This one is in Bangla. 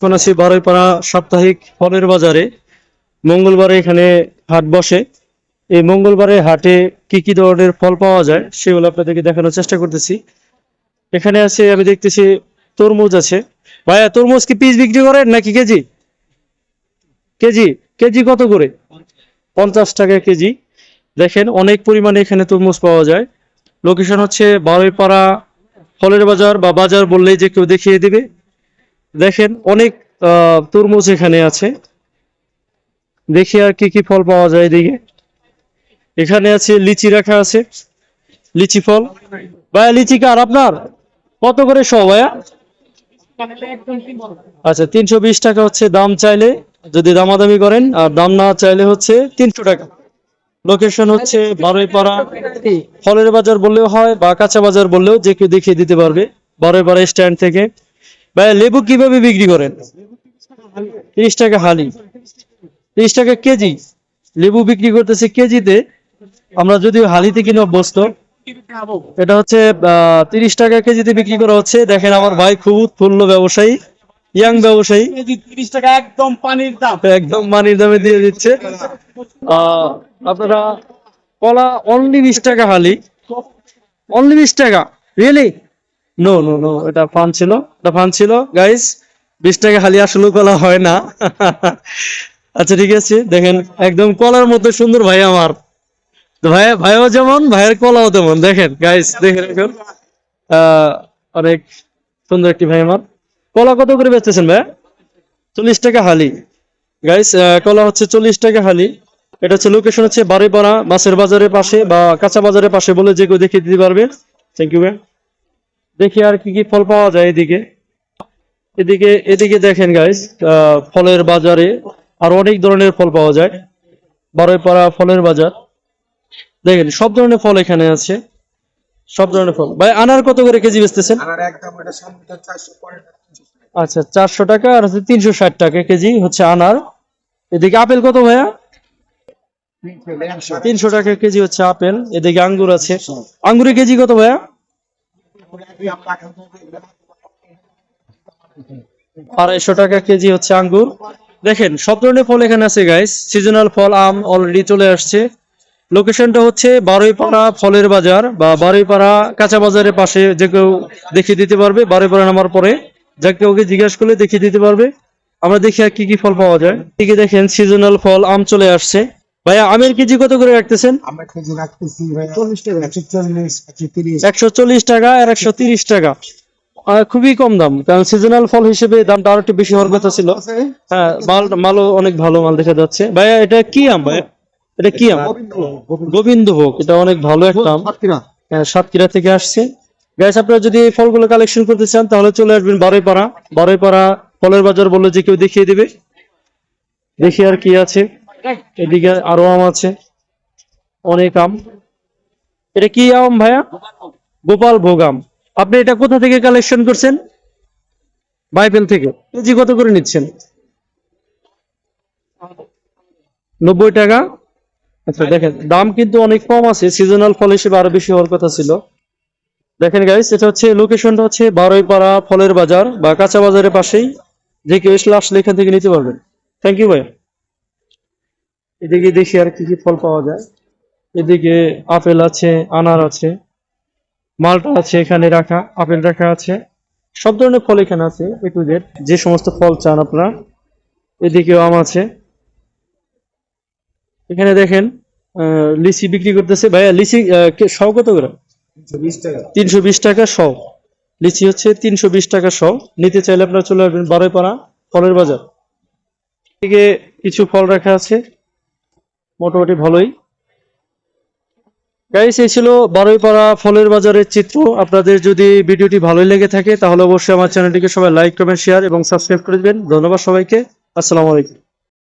এখন আছি বারোইপাড়া সাপ্তাহিক ফলের বাজারে। মঙ্গলবারে এখানে হাট বসে। এই মঙ্গলবারে হাটে কি কি ধরনের ফল পাওয়া যায় সেগুলো আপনাদেরকে দেখানোর চেষ্টা করতেছি। এখানে আছে, আমি দেখতেছি তরমুজ আছে। ভাইয়া, তরমুজ কি পিস বিক্রি করেন নাকি কেজি? কেজি? কেজি কত করে? পঞ্চাশ টাকা কেজি। দেখেন, অনেক পরিমাণে এখানে তরমুজ পাওয়া যায়। লোকেশন হচ্ছে বারোইপাড়া ফলের বাজার বা বাজার বললেই যে কেউ দেখিয়ে দিবে। দেখেন অনেক তরমুজ এখানে আছে। দেখি আর কি কি ফল পাওয়া যায় এদিকে। এখানে আছে লিচি রাখা আছে। লিচি ফল। ভাইয়া, লিচি কার আপনার? কত করে শো ভাইয়া? আচ্ছা তিনশো বিশ টাকা হচ্ছে দাম চাইলে, যদি দামাদামি করেন, আর দাম না চাইলে হচ্ছে তিনশো টাকা। লোকেশন হচ্ছে বারোইপাড়া। ফলের বাজার বললেও হয়, বা কাঁচা বাজার বললেও যে কেউ দেখিয়ে দিতে পারবে। বারোইপাড়া স্ট্যান্ড থেকে। ভাই লেবু কীভাবে বিক্রি করেন? তিরিশ টাকা হালি। তিরিশ টাকা কেজি। লেবু বিক্রি করতেছে কেজিতে। আমরা যদি হালিতে কিনে অভ্যস্ত এটা হচ্ছে তিরিশ টাকা কেজিতে বিক্রি করা হচ্ছে। দেখেন আমার ভাই খুব উৎফুল্ল ব্যবসায়ী ইয়াং ব্যবসায়ী। তিরিশ টাকা একদম পানির দাম। একদম মানির দামে দিয়ে দিচ্ছে। আপনারা কলা অনলি বিশ টাকা হালি। অনলি বিশ টাকা। রিয়েলি নো নো নো এটা ফান ছিল। এটা ফান ছিল। গাইস বিশ টাকা হালি আসলে কলা হয় না। আচ্ছা ঠিক আছে। দেখেন, একদম কলার মতো সুন্দর ভাই আমার। ভাই, ভাইও যেমন, ভাইয়ের কলাও তেমন। দেখেন গাইস দেখেন এখন। অনেক সুন্দর একটি ভাই আমার। কলা কত করে বেচতেছেন ভাই? চল্লিশ টাকা হালি। গাইস কলা হচ্ছে চল্লিশ টাকা হালি। এটা হচ্ছে লোকেশন হচ্ছে বাড়িপাড়া, মাছের বাজারের পাশে বা কাঁচা বাজারের পাশে বলে যে কেউ দেখিয়ে দিতে পারবে। থ্যাংক ইউ দেখি আর কি কি ফল পাওয়া যায় এদিকে। এদিকে এদিকে দেখেন গাইস ফলের বাজারে আর অনেক ধরনের ফল পাওয়া যায়। বারোইপাড়া ফলের বাজার। দেখেন সব ধরনের ফল এখানে আছে। সব ধরনের ফল। ভাই আনার কত করে কেজি বেচতেছেন? আচ্ছা চারশো টাকা আর হচ্ছে তিনশো ষাট টাকা কেজি হচ্ছে আনার। এদিকে আপেল কত ভাইয়া? তিনশো টাকা কেজি হচ্ছে আপেল। এদিকে আঙ্গুর আছে। আঙ্গুরের কেজি কত ভাইয়া? আড়াইশো টাকা কেজি হচ্ছে আঙ্গুর। দেখেন, সব ধরনের ফল এখানে আছে গাইস সিজনাল ফল, আম অলরেডি চলে আসছে। লোকেশনটা হচ্ছে বারোইপাড়া ফলের বাজার বা বারোইপাড়া কাঁচা বাজারের পাশে। যে কেউ দেখিয়ে দিতে পারবে, বারোইপাড়া নামার পরে। যা কেউকে জিজ্ঞাসা করলে দেখিয়ে দিতে পারবে। আমরা দেখি আর কি কি ফল পাওয়া যায়। এদিকে দেখেন সিজনাল ফল, আম চলে আসছে। ভাইয়া আমের কেজি কত করে রাখতেছেন? আমরা কেজি রাখতেছি ভাই চল্লিশ টাকা। একশো চল্লিশ একশো তিরিশ একশো চল্লিশ টাকা আর একশো তিরিশ টাকা। খুবই কম দাম কারণ সিজনাল ফল হিসেবে দামটা আরও একটু বেশি হওয়ার কথা ছিল। হ্যাঁ মাল মালও অনেক ভালো মাল দেখা যাচ্ছে। ভাইয়া এটা কি আম ভাইয়া? এটা কি আম? গোবিন্দভোগ। এটা অনেক ভালো একটা আম। হ্যাঁ, সাতক্ষীরা থেকে আসছে। গ্যাস আপনারা যদি এই ফলগুলো কালেকশন করতে চান তাহলে চলে আসবেন বারোইপাড়া বারোইপাড়া ফলের বাজার বললে যে কেউ দেখিয়ে দিবে। দেখি আর কি আছে। এদিকে আরও আম আছে। অনেক আম। এটা কি আম ভাইয়া? গোপাল ভোগ আম। আপনি এটা কোথা থেকে কালেকশন করছেন? বাইবেল থেকে। কেজি কত করে নিচ্ছেন? নব্বই টাকা? আচ্ছা দেখেন, দাম কিন্তু অনেক কম আছে। সিজনাল ফল হিসেবে আরও বেশি হওয়ার কথা ছিল। দেখেন গাইস এটা হচ্ছে লোকেশনটা হচ্ছে বারোইপাড়া ফলের বাজার বা কাঁচা বাজারের পাশেই। যে কেউ এসলে আসলে এখান থেকে নিতে পারবেন। থ্যাংক ইউ ভাই এদিকে দেখি আর কি কি ফল পাওয়া যায়। এদিকে আপেল আছে আনার আছে মালটা আছে এখানে রাখা আপেল রাখা আছে। সব ধরনের ফল এখানে আছে এ টু জেড যে সমস্ত ফল চান আপনারা এদিকেও আম আছে। এখানে দেখেন আহ, লিচি বিক্রি করতেছে। ভাইয়া লিচি শ কত করে? তিনশো বিশ টাকা। শ লিচি হচ্ছে তিনশো বিশ টাকা শ নিতে চাইলে আপনারা চলে আসবেন বারোইপাড়া ফলের বাজার। এদিকে কিছু ফল রাখা আছে। মোটামুটি ভালোই। গাইস এই ছিল বারোইপাড়া ফলের বাজারের চিত্র। আপনাদের যদি ভিডিওটি ভালোই লেগে থাকে, তাহলে অবশ্যই আমার চ্যানেলটিকে সবাই লাইক কমেন্ট শেয়ার এবং সাবস্ক্রাইব করে দিবেন। ধন্যবাদ সবাইকে। আসসালামু আলাইকুম।